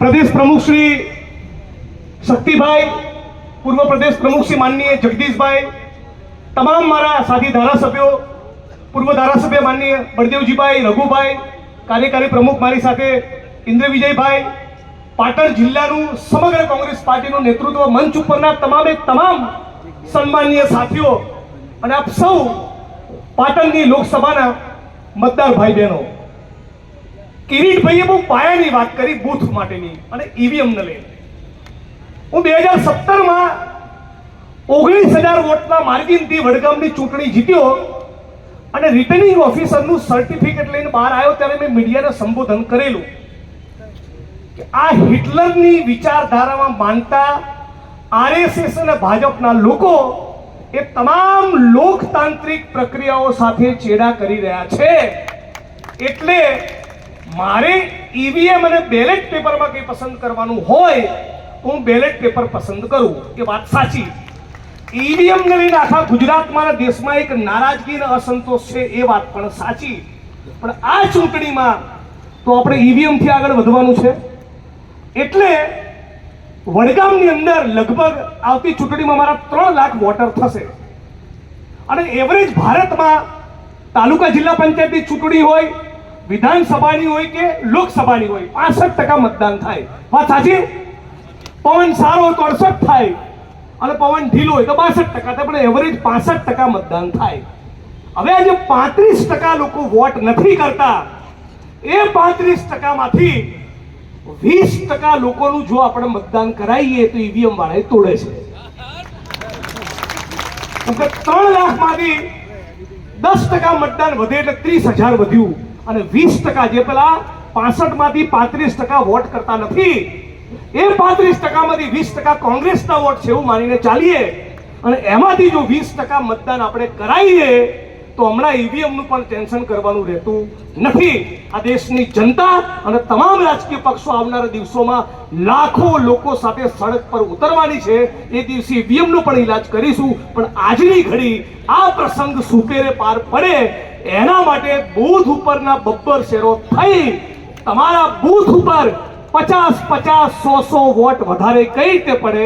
પ્રદેશ પ્રમુખ શ્રી શક્તિભાઈ, પૂર્વ પ્રદેશ પ્રમુખ શ્રી માનનીય જગદીશભાઈ, તમામ મારા સાથી ધારાસભ્યો, પૂર્વ ધારાસભ્ય માનનીય બળદેવજીભાઈ રઘુભાઈ, કાર્યકારી પ્રમુખ મારી સાથે ઇન્દ્ર વિજયભાઈ પાટણ જિલ્લાનું સમગ્ર કોંગ્રેસ પાર્ટીનું નેતૃત્વ મંચ ઉપરના તમામે તમામ સન્માનીય સાથીઓ અને આપ સૌ પાટણની લોકસભાના મતદાર ભાઈ બહેનો કિરીટભાઈએ બહુ પાયાની વાત કરી બૂથ માટેની, અને ઈવીએમ ને લઈને. હું બે હજાર સત્તરમાં ઓગણીસ હજાર વોટના માર્જિનથી વડગામની ચૂંટણી જીત્યો, અને રિટર્નિંગ ઓફિસરનું સર્ટિફિકેટ લઈને બહાર આવ્યો ત્યારે મેં મીડિયાને સંબોધન કરેલું કે આ હિટલરની વિચારધારામાં માનતા આરએસએસ અને ભાજપના લોકો એ તમામ લોકતાંત્રિક પ્રક્રિયાઓ સાથે ચેડા કરી રહ્યા છે. એટલે મારે ઈવીએમ અને બેલેટ પેપરમાં કંઈ પસંદ કરવાનું હોય તો હું બેલેટ પેપર પસંદ કરું. એ વાત સાચી. ઈવીએમ ને લઈને આખા ગુજરાતમાં દેશમાં એક નારાજગી અને અસંતોષ છે એ વાત પણ સાચી. પણ આ ચૂંટણીમાં તો આપણે ઈવીએમથી આગળ વધવાનું છે. એટલે વડગામની અંદર લગભગ આવતી ચૂંટણીમાં મારા ત્રણ લાખ વોટર થશે. અને એવરેજ ભારતમાં તાલુકા જિલ્લા પંચાયતની ચૂંટણી હોય વિધાનસભાની હોય કે લોકસભાની હોય, પાસઠ ટકા મતદાન થાય. વાત સાચી? પવન સારો હોય તો અડસઠ થાય. અને પવન ઢીલો હોય તો બાસઠ ટકા થાય, પણ એવરેજ પાસઠ ટકા મતદાન થાય. હવે આજે પાંત્રીસ ટકા લોકો વોટ નથી કરતા. એ પાંત્રીસ ટકામાંથી વીસ ટકા લોકોનું જો આપણે મતદાન કરાવીએ તો ઈવીએમ વાળાએ તોડે છે. ત્રણ લાખમાંથી દસ ટકા મતદાન વધે એટલે ત્રીસ હજાર વધ્યું. અને વીસ ટકા જે પેલા પાસઠમાંથી પાંત્રીસ ટકા વોટ કરતા નથી, એ પાંત્રીસ ટકામાંથી વીસ ટકા કોંગ્રેસના વોટ છે એવું માનીને ચાલીએ. અને એમાંથી જો વીસ ટકા મતદાન આપણે કરાવીએ તો હમણાં ઈવીએમનું પણ ટેન્શન કરવાનું રહેતું નથી. આ દેશની જનતા અને તમામ રાજકીય પક્ષો આવનારા દિવસોમાં લાખો લોકો સાથે સડક પર ઉતરવાની છે. એ દિવસે ઈવીએમનો પણ ઈલાજ કરીશું. પણ આજની ઘડી આ પ્રસંગ સુપેરે પાર પડે એના માટે બૂથ ઉપરના બબ્બર શેરો થઈ. તમારા બૂથ ઉપર પચાસ પચાસ સો સો વોટ વધારે કઈ રીતે પડે?